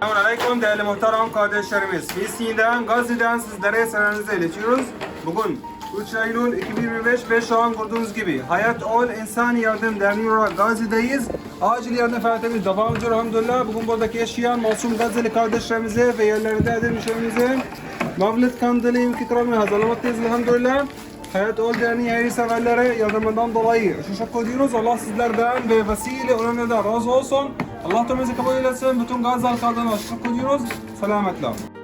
Selamun Aleyküm değerli muhterem kardeşlerimiz. Filistin'den, Gazze'den sizlere selamınızı iletiyoruz. Bugün 3 Eylül 2025 ve şu an gördüğünüz gibi Hayat Ol İnsan Yardım Derneği olarak Gazze'deyiz. Acil yardım faaliyetimiz devam ediyor elhamdülillah. Bugün buradaki yaşayan masum Gazze'li kardeşlerimize ve yerlerinde edilmişlerimize Mevlid Kandili ikramı hazırlamaktayız elhamdülillah. Hayat Ol Derneği hayırseverlere yardımından dolayı teşekkür ediyoruz. Allah sizlerden ve vesile olanlardan razı olsun. Allah tümümüzü kabul eylesin. Bütün Gazze halklarına teşekkür ediyoruz. Selametle.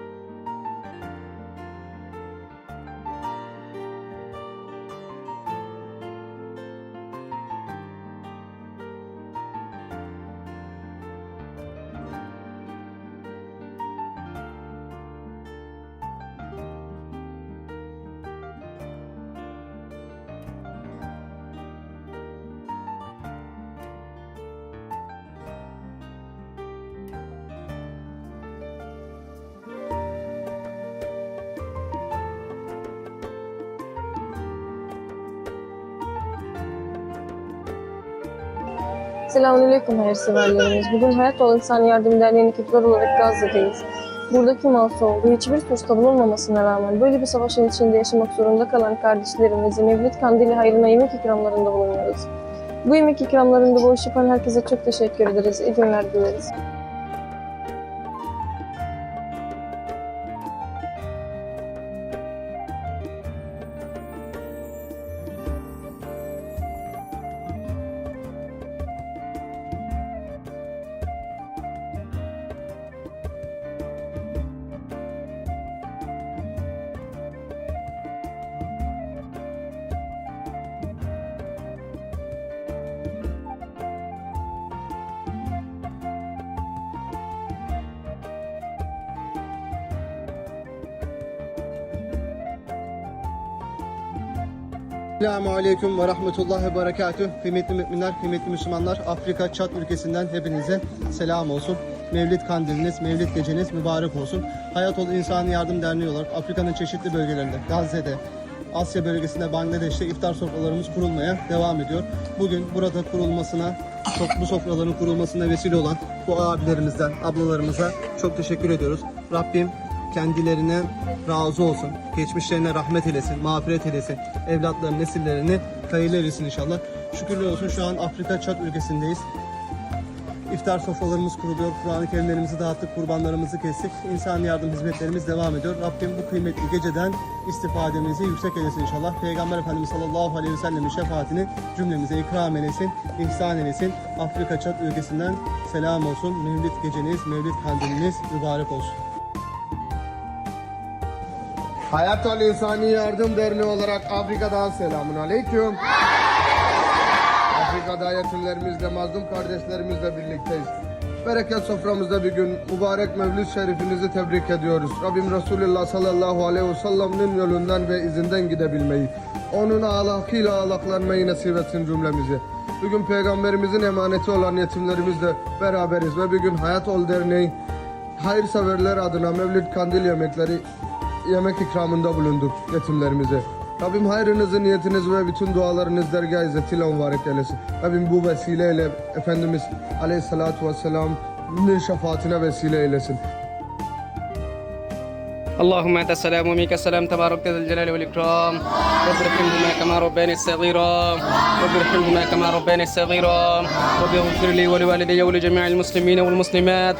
Selamünaleyküm hayırseverlerimiz. Bugün Hayat Ol İnsan Yardım Derneği'nin ekipler olarak Gazze'deyiz. Buradaki masum ve hiçbir suçta bulunmamasına rağmen böyle bir savaşın içinde yaşamak zorunda kalan kardeşlerimize Mevlid Kandili hayrına yemek ikramlarında bulunuyoruz. Bu yemek ikramlarında iş yapan herkese çok teşekkür ederiz. İyi günler dileriz. Selamun Aleyküm ve Rahmetullah ve Berekatüh. Kıymetli müminler, kıymetli Müslümanlar, Afrika Çat ülkesinden hepinize selam olsun. Mevlid kandiliniz, Mevlid geceniz mübarek olsun. Hayat Ol İnsani Yardım Derneği olarak Afrika'nın çeşitli bölgelerinde, Gazze'de, Asya bölgesinde, Bangladeş'te iftar sofralarımız kurulmaya devam ediyor. Bugün burada kurulmasına, bu sofraların kurulmasına vesile olan bu abilerimizden, ablalarımıza çok teşekkür ediyoruz. Rabbim kendilerine razı olsun. Geçmişlerine rahmet eylesin, mağfiret eylesin. Evlatların, nesillerini hayırlı eylesin inşallah. Şükürler olsun şu an Afrika Çat ülkesindeyiz. İftar sofralarımız kuruluyor. Kur'an-ı Kerimlerimizi dağıttık, kurbanlarımızı kestik. İnsan yardım hizmetlerimiz devam ediyor. Rabbim bu kıymetli geceden istifademizi yüksek eylesin inşallah. Peygamber Efendimiz sallallahu aleyhi ve sellem'in şefaatini cümlemize ikram eylesin, ihsan eylesin. Afrika Çat ülkesinden selam olsun. Mevlid geceniz, Mevlid kandiliniz mübarek olsun. Hayat Al İnsani Yardım Derneği olarak Afrika'dan selamun aleyküm. Afrika'da yetimlerimizle, mazlum kardeşlerimizle birlikteyiz. Bereket soframızda bir gün mübarek Mevlid Şerifinizi tebrik ediyoruz. Rabbim Resulullah sallallahu aleyhi ve sellem'in yolundan ve izinden gidebilmeyi, onun ahlakıyla ahlaklanmayı nasip etsin cümlemizi. Bugün Peygamberimizin emaneti olan yetimlerimizle beraberiz ve bir gün Hayat Ol Derneği hayırseverler adına Mevlid Kandil yemekleri yemek ikramında bulunduk yetimlerimize. Rabbim hayrınızı, niyetiniz ve bütün dualarınız dergah izzetiyle mübarek eylesin. Rabbim bu vesileyle Efendimiz Aleyhisselatü Vesselam'ın şefaatine vesile eylesin. اللهم انت السلام ومنك السلام تبارك ذا الجلال والاكرام رب ارحمهما كما ربياني صغيرا رب ارحمهما كما ربياني صغيرا رب اغفر لي ولوالدي ولجميع المسلمين والمسلمات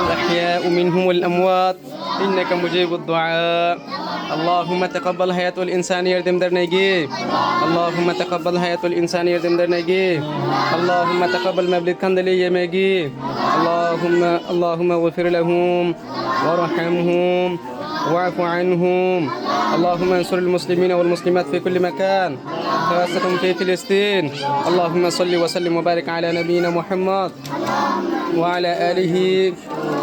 الاحياء منهم والاموات إنك مجيب الدعاء. اللهم تقبل حياة الإنسان يردم درنيجي اللهم تقبل حياة الإنسان يردم درنيجي اللهم تقبل مبلغ كندلي يميجي. اللهم اللهم اغفر لهم وارحمهم واعف عنهم. اللهم انصر المسلمين والمسلمات في كل مكان. خاصة في فلسطين. اللهم صل وسلم وبارك على نبينا محمد وعلى آله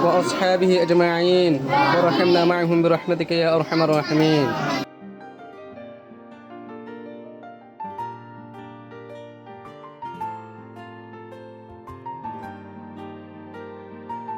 وأصحابه أجمعين. ورحمنا معهم برحمتك يا أرحم الراحمين.